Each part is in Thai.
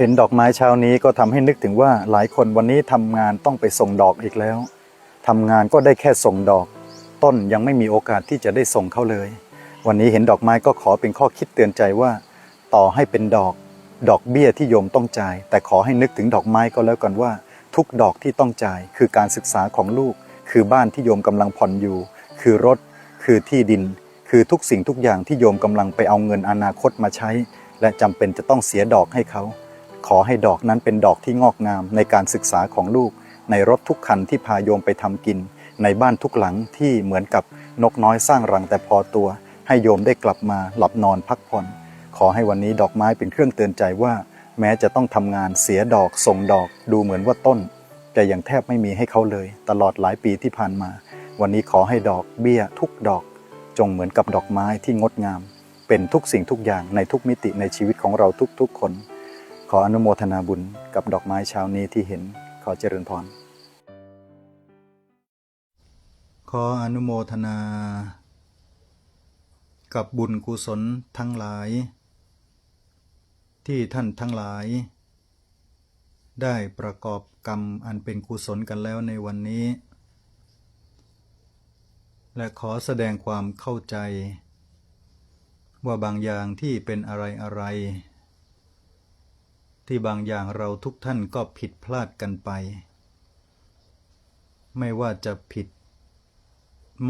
เห็นดอกไม้เช้านี้ก็ทำให้นึกถึงว่าหลายคนวันนี้ทำงานต้องไปส่งดอกอีกแล้วทำงานก็ได้แค่ส่งดอก ต้นยังไม่มีโอกาสที่จะได้ส่งเขาเลย วันนี้เห็นดอกไม้ก็ขอเป็นข้อคิดเตือนใจว่า ต่อให้เป็นดอก ดอกเบี้ยที่โยมต้องจ่าย แต่ขอให้นึกถึงดอกไม้ก็แล้วกันว่า ทุกดอกที่ต้องจ่าย คือการศึกษาของลูก คือบ้านที่โยมกำลังผ่อนอยู่ คือรถ คือที่ดิน คือทุกสิ่งทุกอย่างที่โยมกำลังไปเอาเงินอนาคตมาใช้ และจำเป็นจะต้องเสียดอกให้เขา ขอให้ดอกนั้นเป็นดอกที่งอกงามในการศึกษาของลูก ในรถทุกคันที่พาโยมไปทำกิน ในบ้านทุกหลังที่เหมือนกับนกน้อยสร้างรังแต่พอตัว ให้โยมได้กลับมาหลับนอนพักผ่อน ขอให้วันนี้ดอกไม้เป็นเครื่องเตือนใจว่า แม้จะต้องทำงานเสียดอกส่งดอกดูเหมือนว่าต้น แต่ยังแทบไม่มีให้เขาเลย ตลอดหลายปีที่ผ่านมา วันนี้ขอให้ดอกเบี้ยทุกดอก จงเหมือนกับดอกไม้ที่งดงาม เป็นทุกสิ่งทุกอย่างในทุกมิติในชีวิตของเราทุกๆคน ขออนุโมทนาบุญกับดอกไม้เช้านี้ที่เห็นขอเจริญพร ขออนุโมทนา กับบุญกุศลทั้งหลาย ที่ท่านทั้งหลาย ได้ประกอบกรรมอันเป็นกุศลกันแล้วในวันนี้ และขอแสดงความเข้าใจ ว่าบางอย่างที่เป็นอะไรอะไร ที่บางอย่างเราทุกท่านก็ผิดพลาดกันไป ไม่ว่าจะผิด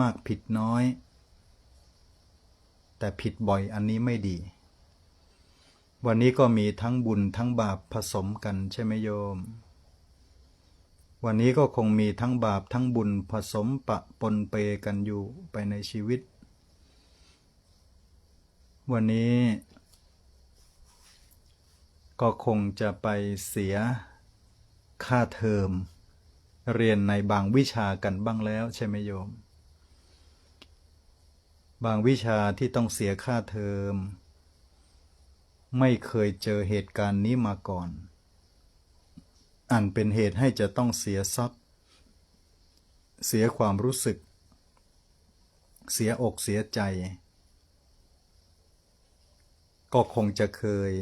มากผิดน้อย แต่ผิดบ่อยอันนี้ไม่ดี วันนี้ก็มีทั้งบุญทั้งบาปผสมกันใช่ไหมโยม วันนี้ก็คงมีทั้งบาปทั้งบุญผสมปะปนเปกันอยู่ไปในชีวิต วันนี้ ก็คงจะไปเสียค่าเทอม เรียนในบางวิชากันบ้างแล้วใช่ไหมโยม บางวิชาที่ต้องเสียค่าเทอม ไม่เคยเจอเหตุการณ์นี้มาก่อน อันเป็นเหตุให้จะต้องเสียทรัพย์ เสียความรู้สึก เสียอกเสียใจ ก็คงจะเคย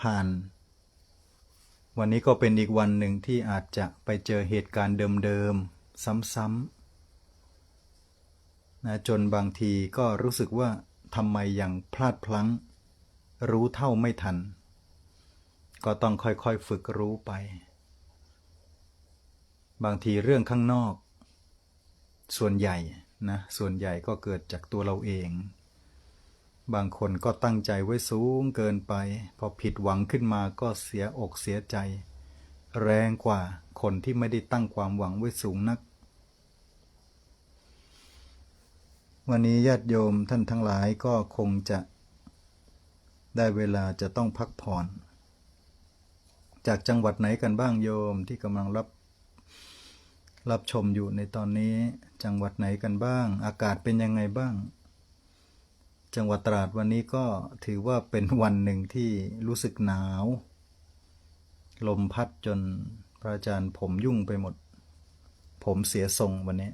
ผ่าน วันนี้ก็เป็นอีกวันหนึ่งที่อาจจะไปเจอเหตุการณ์เดิมๆ ซ้ำๆนะจนบางทีก็รู้สึกว่าทำไมยังพลาดพลั้ง รู้เท่าไม่ทัน ก็ต้องค่อยๆฝึกรู้ไป บางทีเรื่องข้างนอก ส่วนใหญ่นะส่วนใหญ่ก็เกิดจากตัวเราเอง บางคนก็ตั้งใจไว้สูงเกินไป พอผิดหวังขึ้นมาก็เสียอกเสียใจ แรงกว่าคนที่ไม่ได้ตั้งความหวังไว้สูงนัก วันนี้ญาติโยมท่านทั้งหลายก็คงจะ ได้เวลาจะต้องพักผ่อน จากจังหวัดไหนกันบ้างโยมที่กำลังรับรับชมอยู่ในตอนนี้ จังหวัดไหนกันบ้าง อากาศเป็นยังไงบ้าง จังหวัดตราดวันนี้ก็ถือว่าเป็นวันหนึ่งที่รู้สึกหนาว ลมพัดจนพระอาจารย์ผมยุ่งไปหมด ผมเสียทรงวันนี้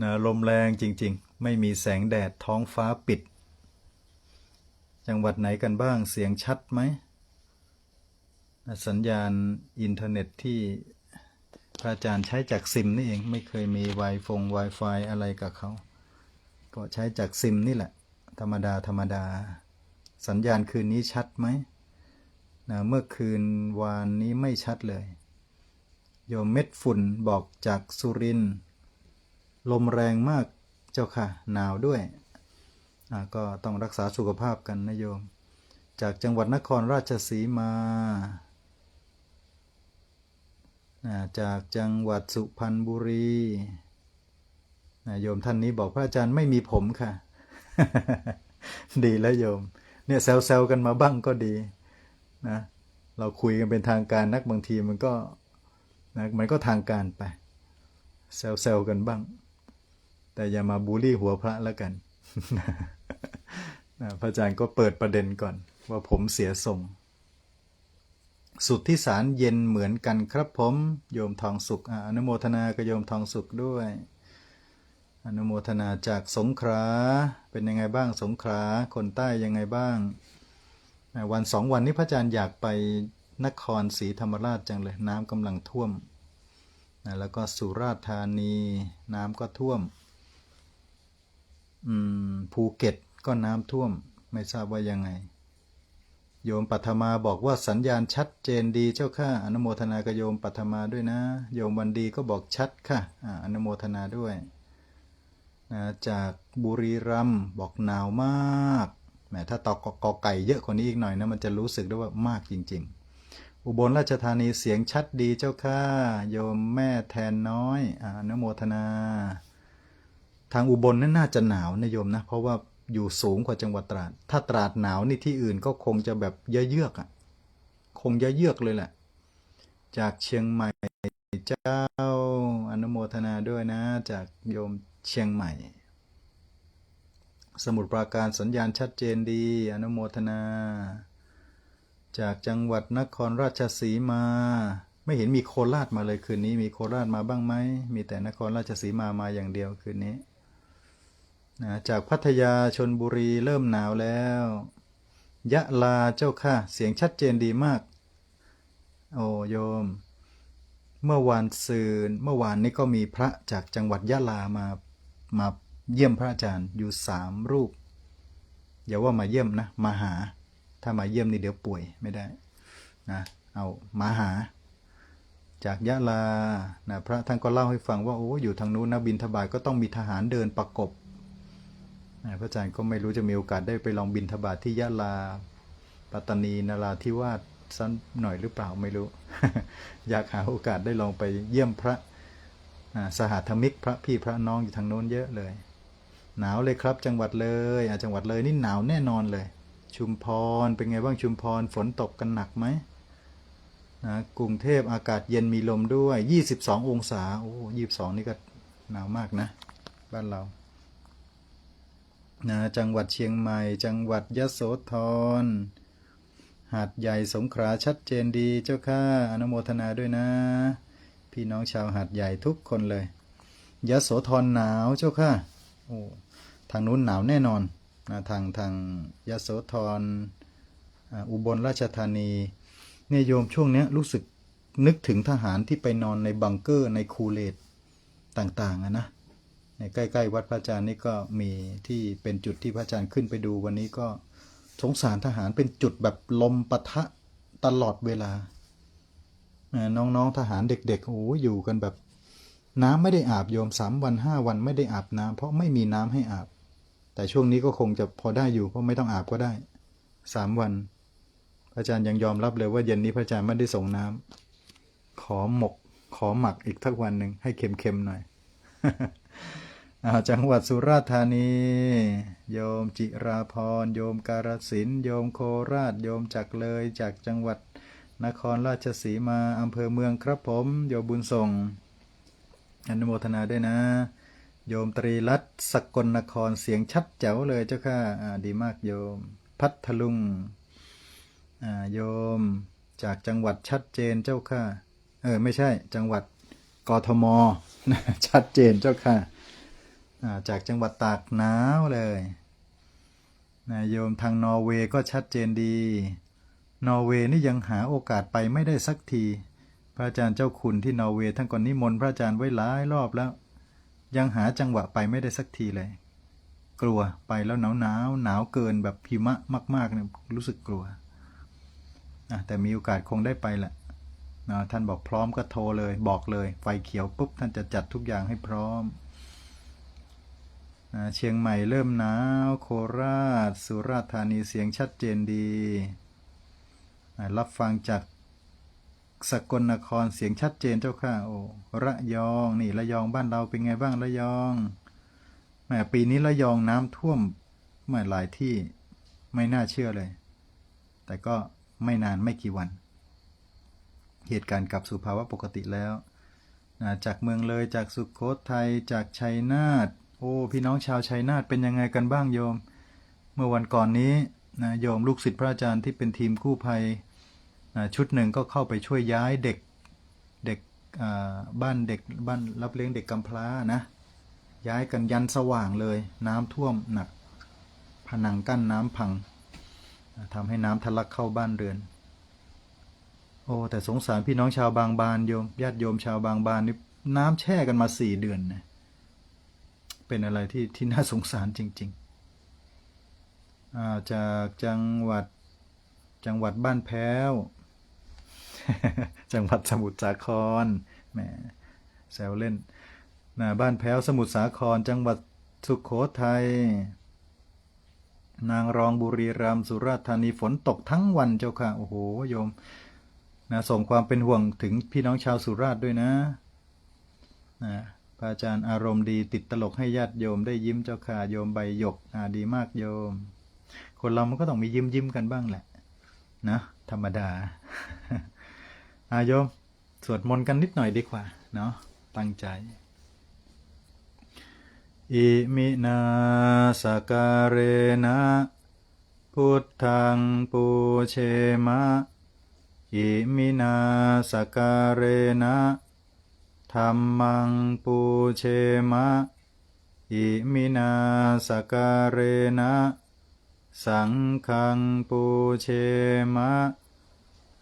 นะลมแรงจริง ๆ ไม่มีแสงแดดท้องฟ้าปิด จังหวัดไหนกันบ้างเสียงชัดไหม สัญญาณอินเทอร์เน็ตที่ พระอาจารย์ใช้จากซิมนี่เองไม่เคยมี w i ฟง Wi-Fi อะไรกับเขา ก็ใช้จากซิมนี่แหละ ธรรมดาธรรมดา สัญญาณคืนนี้ชัดไหมนะเมื่อคืนวานนี้ไม่ชัดเลย โยมเม็ดฝุ่นบอกจากสุรินลมแรงมากเจ้าค่ะ หนาวด้วยก็ต้องรักษาสุขภาพกันนะโยม จากจังหวัดนครราชสีมา จากจังหวัดสุพรรณบุรีโยมท่านนี้บอกพระอาจารย์ไม่มีผมค่ะ ดีแล้วโยม เนี่ยแซวๆกันมาบ้างก็ดีนะเราคุยกันเป็นทางการนักบางทีมันก็นะมันก็ทางการไปแซวๆกันบ้าง แต่อย่ามาบูลลี่หัวพระแล้วกันนะพระอาจารย์ก็เปิดประเด็นก่อน ว่าผมเสียทรง สุดที่สารเย็นเหมือนกันครับผม โยมทองสุขอ่านุโมทนากับโยมทองสุขด้วย อนุโมทนาจากสงขลาเป็นยังไงบ้างสงขลาคนใต้ยังไงบ้าง วันสองวันนี้พระอาจารย์อยากไปนครศรีธรรมราชจังเลยน้ำกำลังท่วมนะแล้วก็สุราษฎร์ธานีน้ำก็ท่วมภูเก็ตก็น้ำท่วม ไม่ทราบว่ายังไง โยมปัทมาบอกว่าสัญญาณชัดเจนดีเจ้าค่ะอนุโมทนากโยมปัทมาด้วยนะ โยมวันดีก็บอกชัดค่ะอนุโมทนาด้วยนะจากบุรีรัมย์บอกหนาวมากแหมถ้าตอกกอไก่เยอะกว่านี้อีกหน่อยนะมันจะรู้สึกได้ว่ามากจริง ๆ อุบลราชธานีเสียงชัดดีเจ้าค่ะ โยมแม่แทนน้อยอาอนุโมทนา ทางอุบลนั่นน่าจะหนาวนะโยมนะ เพราะว่า อยู่สูงกว่าจังหวัดตราด ถ้าตราดหนาวนี่ที่อื่นก็คงจะแบบเยือกๆอะ คงเยือกเลยแหละ จากเชียงใหม่เจ้าอนุโมทนาด้วยนะ จากโยมเชียงใหม่ สมุทรปราการสัญญาณชัดเจนดี อนุโมทนา จากจังหวัดนครราชสีมา ไม่เห็นมีโคราชมาเลยคืนนี้ มีโคราชมาบ้างไหม มีแต่นครราชสีมามาอย่างเดียวคืนนี้ นะจากพัทยาชนบุรีเริ่มหนาวแล้ว ยะลาเจ้าค่ะ เสียงชัดเจนดีมาก โอ้โยม เมื่อวานซืนเมื่อวานนี้ก็มีพระจากจังหวัดยะลามามาเยี่ยมพระอาจารย์อยู่สามรูป อย่าว่ามาเยี่ยมนะ มาหา ถ้ามาเยี่ยมนี่เดี๋ยวป่วยไม่ได้นะเอามาหา จากยะลานะพระท่านก็เล่าให้ฟังว่าโอ้อยู่ทางนู้นนะบินทบาทก็ต้องมีทหารเดินประกบ พระอาจารย์ก็ไม่รู้จะมีโอกาสได้ไปลองบินทบาทที่ยะลาปัตตานีนาราธิวาสสักหน่อยหรือเปล่าไม่รู้ อยากหาโอกาสได้ลองไปเยี่ยมพระสหธรรมิกพระพี่พระน้องอยู่ทางโน้นเยอะเลย หนาวเลยครับจังหวัดเลยอจังหวัดเลยนี่หนาวแน่นอนเลย ชุมพรเป็นไงบ้างชุมพรฝนตกกันหนักไหมนะกรุงเทพอากาศเย็นมีลมด้วย 22 องศาโอ้22นี่ก็หนาวมากนะ บ้านเรา นะจังหวัดเชียงใหม่ จังหวัดยะโสธร หาดใหญ่สงขลาชัดเจนดีเจ้าค่ะอนุโมทนาด้วยนะ พี่น้องชาวหาดใหญ่ทุกคนเลยยะโสธรหนาวเจ้าค่ะโอ้ทางนู้นหนาวแน่นอนนะทางทางยะโสธรออุบลราชธานีเนี่ยโยมช่วงเนี้ยรู้สึกนึกถึงทหารที่ไปนอนในบังเกอร์ในคูเลตต่างๆนะ ในใกล้ๆวัดพระอาจารย์นี่ก็มีที่เป็นจุดที่พระอาจารย์ขึ้นไปดูวันนี้ก็สงสารทหารเป็นจุดแบบลมปะทะตลอดเวลา น้องๆทหารเด็กๆโอ้อยู่กันแบบน้ำไม่ได้อาบโยมสามวันห้าวันไม่ได้อาบน้ำเพราะไม่มีน้ำให้อาบ แต่ช่วงนี้ก็คงจะพอได้อยู่เพราะไม่ต้องอาบก็ได้สามวัน พระอาจารย์ยังยอมรับเลยว่าเย็นนี้พระอาจารย์ไม่ได้ส่งน้ำขอหมก ขอหมักอีกทักวันหนึ่งให้เค็มๆหน่อย จังหวัดสุราษฎร์ธานี โยมจิราพร โยมการสินธุ์โยมโคราช โยมจากเลย จากจังหวัดนครราชสีมา อำเภอเมืองครับผม โยมบุญส่ง อนุโมทนาด้วยนะ โยมตรีรัตน์สกลนครเสียงชัดแจ๋วเลยเจ้าค่ะดีมากโยม พัทลุงโยมจากจังหวัดชัดเจนเจ้าค่ะ เออ ไม่ใช่ จังหวัดกทม ชัดเจนเจ้าค่ะ จากจังหวัดตากหนาวเลยนะโยมทางนอร์เวย์ก็ชัดเจนดี นอร์เวย์นี่ยังหาโอกาสไปไม่ได้สักที พระอาจารย์เจ้าคุณที่นอร์เวย์ท่านก่อนนิมนต์พระอาจารย์ไว้หลายรอบแล้ว ยังหาจังหวะไปไม่ได้สักทีเลย กลัวไปแล้วหนาวหนาวหนาวเกินแบบหิมะมากๆเนี่ยรู้สึกกลัวแต่มีโอกาสคงได้ไปแหละท่านบอกพร้อมก็โทรเลย บอกเลย ไฟเขียวปุ๊บท่านจะจัดทุกอย่างให้พร้อม เชียงใหม่เริ่มหนาว โคราช สุราษฎร์ธานีเสียงชัดเจนดี รับฟังจากสกลนครเสียงชัดเจนเจ้าค่ะ โอ้ระยองนี่ระยองบ้านเราเป็นไงบ้างระยองแหมปีนี้ระยองน้ำท่วมมาหลายที่ไม่น่าเชื่อเลย แต่ก็ไม่นานไม่กี่วัน เหตุการณ์กลับสู่ภาวะปกติแล้ว จากเมืองเลยจากสุขโขทัยจากชัยนาท โอ้พี่น้องชาวชัยนาทเป็นยังไงกันบ้างโยม เมื่อวันก่อนนี้นะโยมลูกศิษย์พระอาจารย์ที่เป็นทีมกู้ภัยอ่าชุดหนึ่งก็เข้าไปช่วยย้ายเด็กเด็กบ้านเด็กบ้านรับเลี้ยงเด็กกำพร้านะย้ายกันยันสว่างเลยน้ำท่วมหนัก ผนังกั้นน้ำพังทำให้น้ำทะลักเข้าบ้านเรือน โอ้แต่สงสารพี่น้องชาวบางบานโยมญาติโยมชาวบางบานนี่น้ำแช่กันมาสี่เดือนนะ เป็นอะไรที่ที่น่าสงสารจริงๆอาจากจังหวัดจังหวัดบ้านแพ้ว จังหวัดสมุทรสาครแหมแซวเล่นนะบ้านแพ้วสมุทรสาคร จังหวัดสุขโขทัยนางรองบุรีรัมย์สุราษฎร์ธานีฝนตกทั้งวันเจ้าค่ะ โอ้โหโยมนะส่งความเป็นห่วงถึงพี่น้องชาวสุราษฎร์ด้วยนะนะ พระอาจารย์อารมณ์ดีติดตลกให้ญาติโยมได้ยิ้มเจ้าค่ะโยมใบหยกอ่าดีมากโยม คนเรามันก็ต้องมียิ้มยิ้มกันบ้างแหละนะธรรมดาอาโยมสวดมนต์กันนิดหน่อยดีกว่า เนาะตั้งใจอิมินาสการเรนะพุทธังปูเชมะอิมินาสการเรนะ ธรรมังปูเชมะ อิมินาสการเรนะ สังฆังปูเชมะ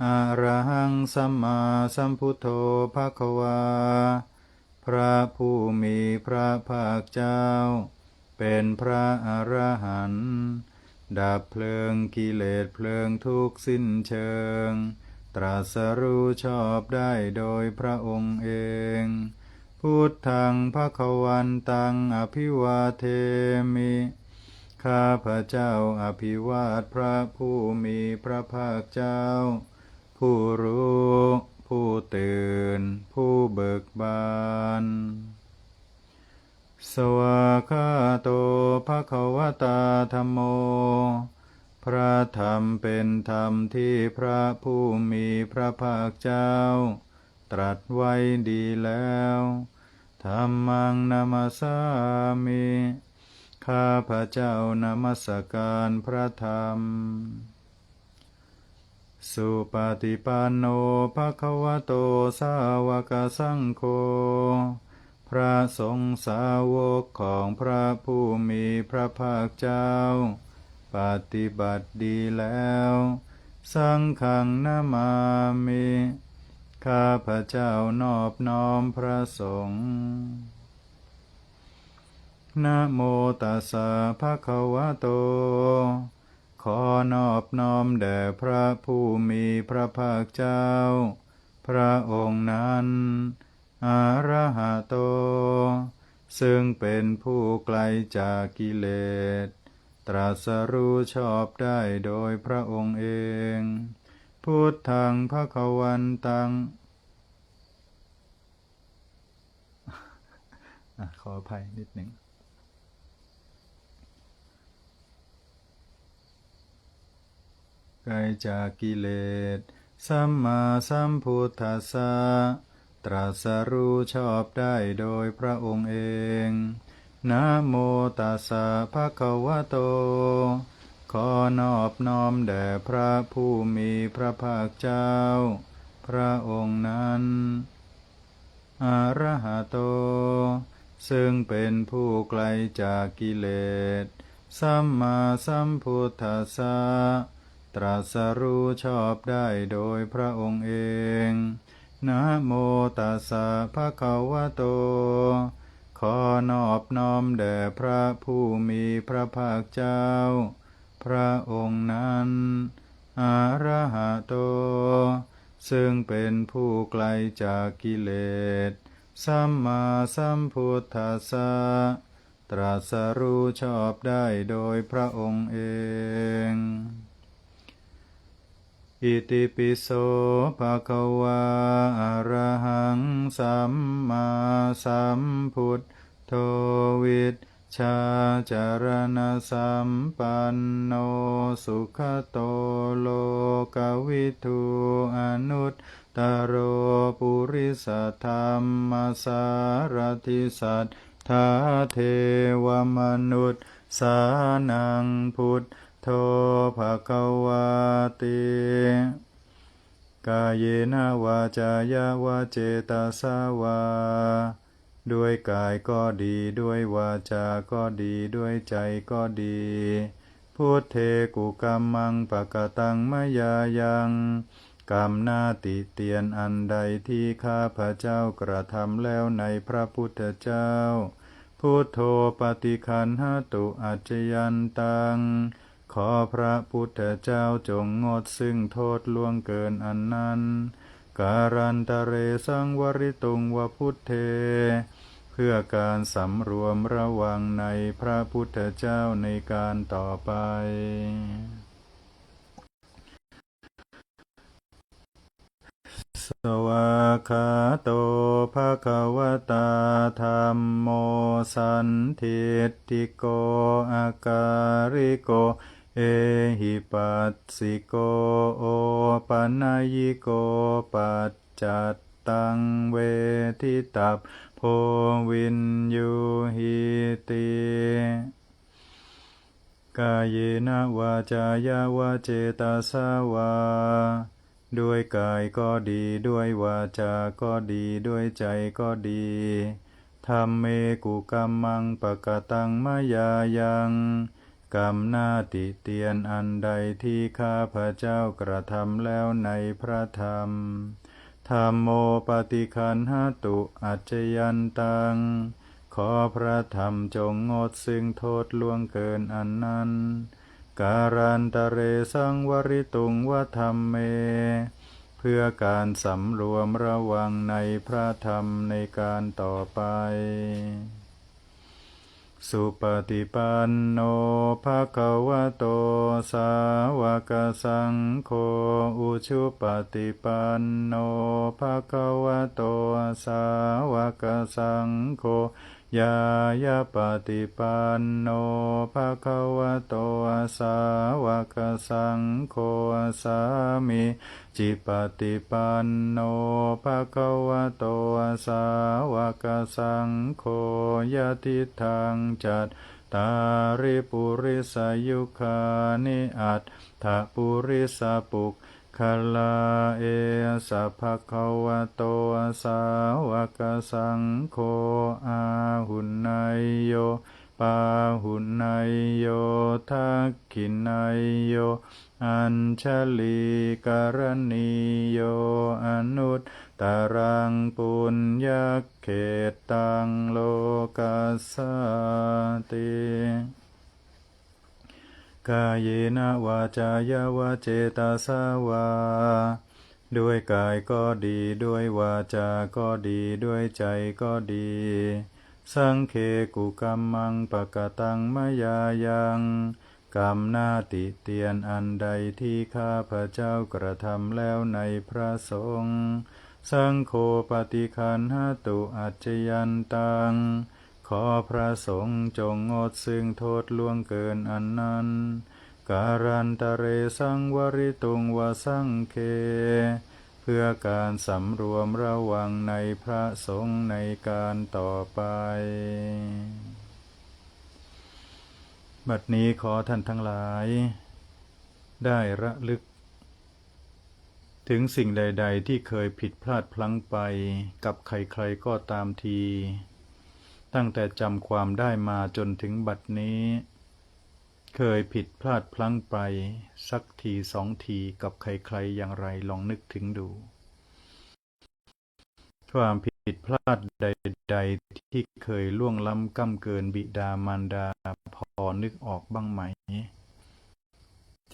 อะระหังสัมมาสัมพุทโธภะคะวา พระผู้มีพระภาคเจ้า เป็นพระอรหันต์ดับเพลิงกิเลสเพลิงทุกข์สิ้นเชิง ตรัสรู้ชอบได้โดยพระองค์เอง พุทธังภคะวันตังอภิวาเทมิ ข้าพระเจ้าอภิวาทพระผู้มีพระภาคเจ้า ผู้รู้ ผู้ตื่น ผู้เบิกบานสวากาโตภะคะวตาธรรมโม พระธรรมเป็นธรรมที่พระผู้มีพระภาคเจ้า ตรัสไว้ดีแล้วธรรมังนามาสามิข้าพระเจ้านมัสการพระธรรม สุปฏิปันโนภะคะวะโตสาวกสังโฆ พระสงฆ์สาวกของพระผู้มีพระภาคเจ้า ปฏิบัติดีแล้ว สังฆังนามามิข้าพระเจ้านอบน้อมพระสงฆ์นะโมตัสสะภะคะวะโต ขอนอบน้อมแด่พระผู้มีพระภาคเจ้า พระองค์นั้น อาระหะโต ซึ่งเป็นผู้ไกลจากกิเลส ตรัสรู้ชอบได้โดยพระองค์เอง พุทธังภคะวันตัง ขออภัยนิดหนึ่งไกลจากกิเลส สัมมาสัมพุทธัสสะ ตรัสรู้ชอบได้โดยพระองค์เอง นะโมตัสสะภะคะวะโต ขอนอบน้อมแด่พระผู้มีพระภาคเจ้า พระองค์นั้นอระหะโต ซึ่งเป็นผู้ไกลจากกิเลส สัมมาสัมพุทธัสสะ ตรัสรู้ชอบได้โดยพระองค์เอง นะโมตัสสะภะคะวะโต ขอนอบน้อมแด่พระผู้มีพระภาคเจ้า พระองค์นั้นอาระหะโต ซึ่งเป็นผู้ไกลจากกิเลส สัมมาสัมพุทธัสสะ ตรัสรู้ชอบได้โดยพระองค์เอง อิติปิโสภะคะวาอะระหังสัมมาสัมพุทโธวิชชาจารณสัมปันโนสุขโตโลกวิทูอนุตตโรปุริสธรรมสารติสัทธาเทวมนุษย์สานังพุทธ โธภะคะวาติกายเนวาจายาวาเจตาสาวา ด้วยกายก็ดีด้วยวาจาก็ดีด้วยใจก็ดีพุทเทกุกรรมังปะกะตังมะยายังกรรมหน้าติเตียนอันใดที่ข้าพระเจ้ากระทำแล้วในพระพุทธเจ้า พุทโธปฏิคันหตุอัจยันตัง อพระพุทธเจ้าจงงดซึ่งโทษล่วงเกินอันนั้น การันตะเรสังวริตุงวพุทเท เพื่อการสำรวมระวังในพระพุทธเจ้าในการต่อไปสวากขาโตภะคะวะตาธรรมโมสันทิติโกอาการิโก เอหิปัสสิโกโอปัญญิโกปัจจัตตังเวทิตัพโพวินยูหิติกายเยนะวาจายาวาเจตาสาวา ด้วยกายก็ดีด้วยวาจา ก็ดีด้วยใจก็ดีธรรมเมกุกรรมังปะกะตังมะยายัง กรรมหน้าติเตียนอันใดที่ข้าพระเจ้ากระทำแล้วในพระธรรม ธรรมโมปฏิคันหตุอัจยันตัง ขอพระธรรมจงงดซึ่งโทษล่วงเกินอันนั้น การันตเรสังวริตุงวธรรมเม เพื่อการสำรวมระวังในพระธรรมในการต่อไป สุปฏิปันโนภะคะวะโตสาวกสังโฆอุชุปฏิปันโนภะคะวะโตสาวกสังโฆ ยายาปฏิปันโนภะคะวะโตสาวกสังโฆสามิจิปฏิปันโนภะคะวะโตสาวกสังโฆยะทิทางจัตตาริปุริสายุคานิอัตถปุริสปุก ขลาเอสัพพะคะวะโตสาวกสังโฆอาหุนนายโยปาหุนนายโยทักขินนายโย อัญชลีกรณีโยอนุตตรังปุญญเขตตังโลกัสสติ กายเยนะวาจายาวาเจตาสาวา ด้วยกายก็ดี ด้วยวาจาก็ดี ด้วยใจก็ดี สังเคกุกรรมังปะกตังมะยายังกรรมหน้าติเตียนอันใดที่ข้าพระเจ้ากระทำแล้วในพระสงฆ์สังโฆปฏิคันหตุอัจจยันตัง ขอพระสงฆ์จงงดซึ่งโทษล่วงเกินอันนั้น การันตะเรสังวริตุงวสังเค เพื่อการสำรวมระวังในพระสงฆ์ในการต่อไป บัดนี้ขอท่านทั้งหลาย ได้ระลึก ถึงสิ่งใด ๆ ที่เคยผิดพลาดพลั้งไปกับใคร ๆ ก็ตามที ตั้งแต่จำความได้มาจนถึงบัดนี้ เคยผิดพลาดพลั้งไป สักทีสองทีกับใครๆอย่างไรลองนึกถึงดู ความผิดพลาดใด ๆ ที่เคยล่วงล้ำก้ำเกินบิดามารดาพอนึกออกบ้างไหม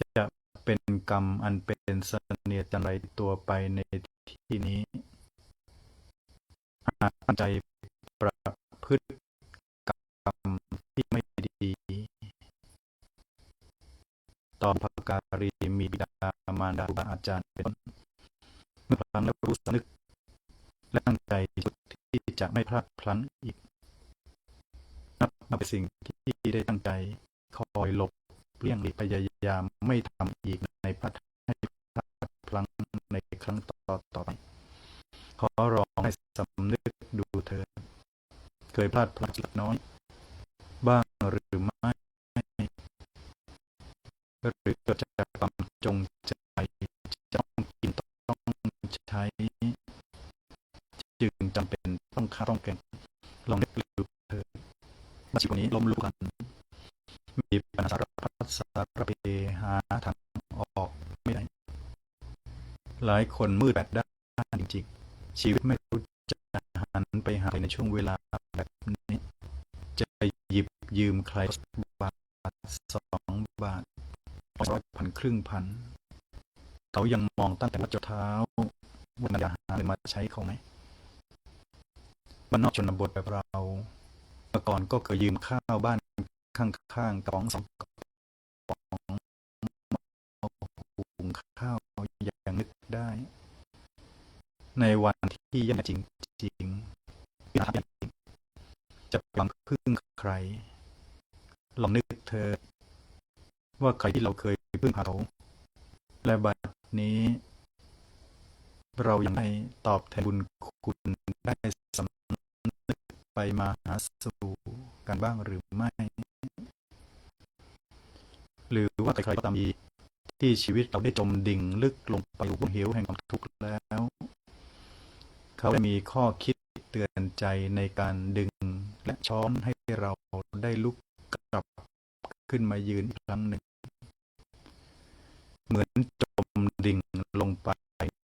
จะเป็นกรรมอันเป็นเสนียจันไรตัวไปในที่นี้หาใจประ พฤติกรรมที่ไม่ดีตอนพการีมีบิดามารดาครูบาอาจารย์เป็นต้นเมื่อฟังแล้วรู้สนึกและตั้งใจที่จะไม่พลาดพลั้งอีก นับมาเป็นสิ่งที่ได้ตั้งใจคอยหลบเลี่ยงหลีกพยายามไม่ทำอีกในพระให้พลาดพลั้งในครั้งต่อต่อไป ขอร้องให้สำนึกดูเถิด เคยพลาดพลั้งน้อย บ้างหรือไม่หรือเกิดจากความจงใจจะต้องกินต้องใช้ จึงจำเป็นต้องค้าต้องแข่งลมาชีวนี้ล้มลุกคลัน มีปัญหาสารพัดสารเพหาทางออกไม่ได้ หลายคนมืดแปดด้านจริงๆชีวิตไม่รู้ หันไปหาใครในช่วงเวลาแบบนี้ จะหยิบยืมใครบาทสองบาทร้อยพันครึ่งพันเขายังมองตั้งแต่วัดจนเท้าว่ามันจะหาเงินมาใช้เขาไหมบ้านนอกชนบทแบบเรา เมื่อก่อนก็เคยยืมข้าวบ้านข้างๆกระป๋องสองกระป๋องหุงข้าวยังนึกได้ ในวันที่ยากจริง จริงที่หาจริงจะหวังพึ่งใคร ลองนึกเธอ ว่าใครที่เราเคยพึ่งพาเขา และบัดนี้ เรายังไม่ตอบแทนบุญคุณได้สำนึกไปมาหาสู่กันบ้างหรือไม่ หรือว่าใครๆก็ตามทีที่ชีวิตเราได้จมดิ่งลึกลงไปอยู่บนเหวแห่งความทุกข์แล้ว เขาได้มีข้อคิดเตือนใจในการดึงและช้อนให้เราได้ลุกกลับขึ้นมายืนอีกครั้งหนึ่ง เหมือนจมดิ่งลงไป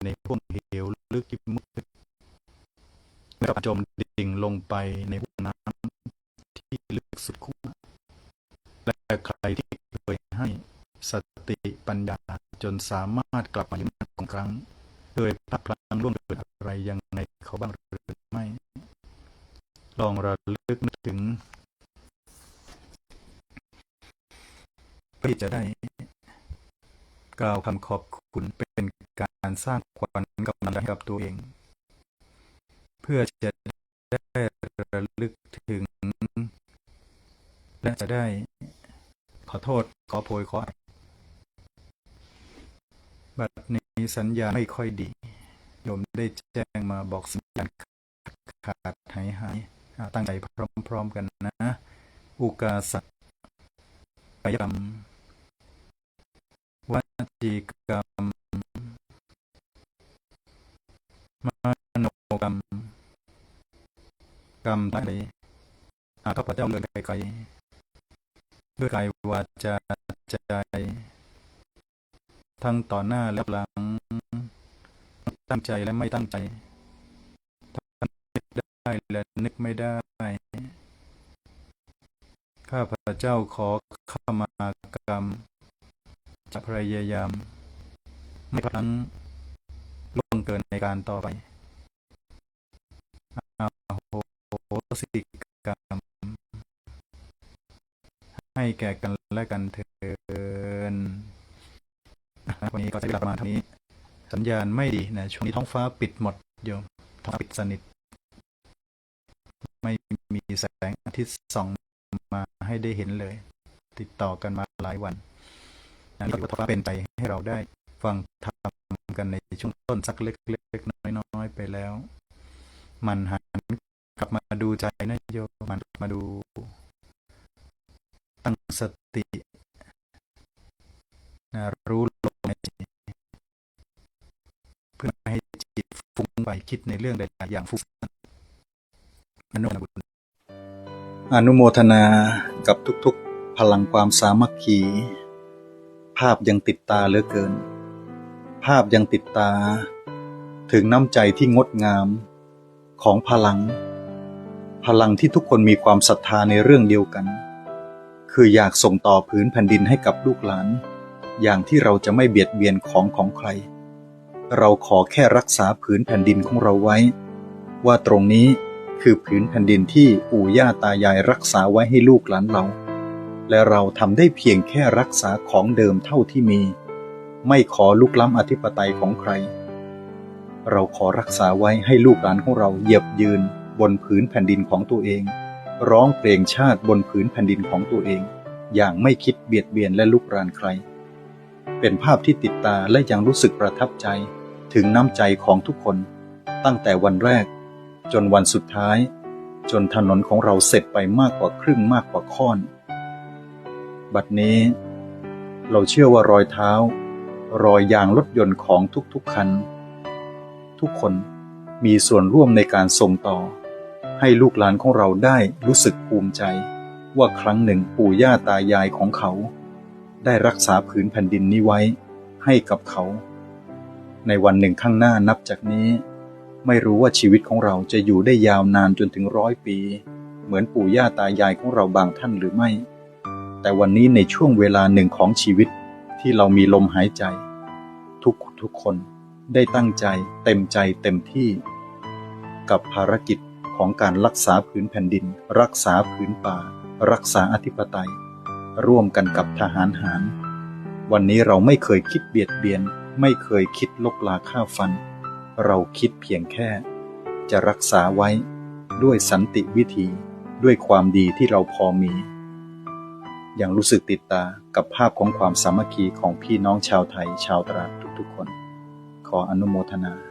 ในห้วงเหวลึกที่มืดเหมือนกับจมดิ่งลงไปในห้วงน้ำที่ลึกสุดขั้วและใครที่เคยให้สติปัญญาจนสามารถกลับมายืนของครั้ง เคยพลาดพลั้งล่วงเกินอะไรยังไงเขาบ้างหรือไม่ ลองระลึกนึกถึงเพื่อที่จะได้กล่าวคำขอบคุณเป็นการสร้างความกำลังใจให้กับตัวเอง เพื่อจะได้ระลึกถึง และจะได้ขอโทษขอโพยขออภั บัดนี้สัญญาไม่ค่อยดีโยมได้แจ้งมาบอกสัญญาณขาดหายหายตั้งใจพร้อม ๆกันนะ อุกาสะกายกรรมวจีกรรมมโนกรรม กรรมใดอาข้าพเจ้าเลือนไกลๆด้วยกายวาจาใจ ทั้งต่อหน้าและหลัง ตั้งใจและไม่ตั้งใจนึกได้และนึกไม่ได้ ข้าพระเจ้าขอขมากรรม จะพยายาม ไม่พลั้งล่วงเกินในการต่อไปอาโหสิกรรม ให้แก่กันและกันเถิน วันนี้ก็ใช้เวลาประมาณเท่านี้ สัญญาณไม่ดีนะ ช่วงนี้ท้องฟ้าปิดหมดโยมท้องฟ้าปิดสนิท ไม่มีแสงอาทิตย์ส่องมาให้ได้เห็นเลย ติดต่อกันมาหลายวันนะนี่ถือว่าท้องฟ้าเป็นใจให้เราได้ฟังทำกันในช่วงต้นสักเล็กๆน้อยๆไปแล้ว มันหันกลับมาดูใจนะโยมมันมาดู ตั้งสตินะรู้ ไปคิดในเรื่องใดๆอย่างฟุ้งซ่านอนุโมทนาบุญอนุโมทนากับทุกๆ พลังความสามัคคี ภาพยังติดตาเหลือเกิน ภาพยังติดตา ถึงน้ำใจที่งดงามของพลัง พลังที่ทุกคนมีความศรัทธาในเรื่องเดียวกัน คืออยากส่งต่อผืนแผ่นดินให้กับลูกหลาน อย่างที่เราจะไม่เบียดเบียนของของใคร เราขอแค่รักษาผืนแผ่นดินของเราไว้ ว่าตรงนี้คือผืนแผ่นดินที่ปู่ย่าตายายรักษาไว้ให้ลูกหลานเรา และเราทำได้เพียงแค่รักษาของเดิมเท่าที่มี ไม่ขอลุกล้ำอธิปไตยของใคร เราขอรักษาไว้ให้ลูกหลานของเราเหยียบยืนบนผืนแผ่นดินของตัวเอง ร้องเพลงชาติบนผืนแผ่นดินของตัวเอง อย่างไม่คิดเบียดเบียนและลุกรานใคร เป็นภาพที่ติดตาและยังรู้สึกประทับใจ ถึงน้ำใจของทุกคน ตั้งแต่วันแรก จนวันสุดท้าย จนถนนของเราเสร็จไปมากกว่าครึ่งมากกว่าค่อน บัดนี้ เราเชื่อว่ารอยเท้า รอยยางรถยนต์ของทุกๆคัน ทุกคนมีส่วนร่วมในการส่งต่อ ให้ลูกหลานของเราได้รู้สึกภูมิใจ ว่าครั้งหนึ่งปู่ย่าตายายของเขา ได้รักษาผืนแผ่นดินนี้ไว้ให้กับเขา ในวันหนึ่งข้างหน้านับจากนี้ ไม่รู้ว่าชีวิตของเราจะอยู่ได้ยาวนานจนถึงร้อยปี เหมือนปู่ย่าตายายของเราบางท่านหรือไม่ แต่วันนี้ในช่วงเวลาหนึ่งของชีวิตที่เรามีลมหายใจ ทุกทุกคนได้ตั้งใจเต็มใจเต็มที่ กับภารกิจของการรักษาผืนแผ่นดิน รักษาผืนป่า รักษาอธิปไตย ร่วมกันกับทหารหาร วันนี้เราไม่เคยคิดเบียดเบียน ไม่เคยคิดลบลาข้าฟัน เราคิดเพียงแค่ จะรักษาไว้ด้วยสันติวิธีด้วยความดีที่เราพอมีอย่างรู้สึกติดตากับภาพของความสามัคคีของพี่น้องชาวไทยชาวตราดทุกๆคน ขออนุโมทนา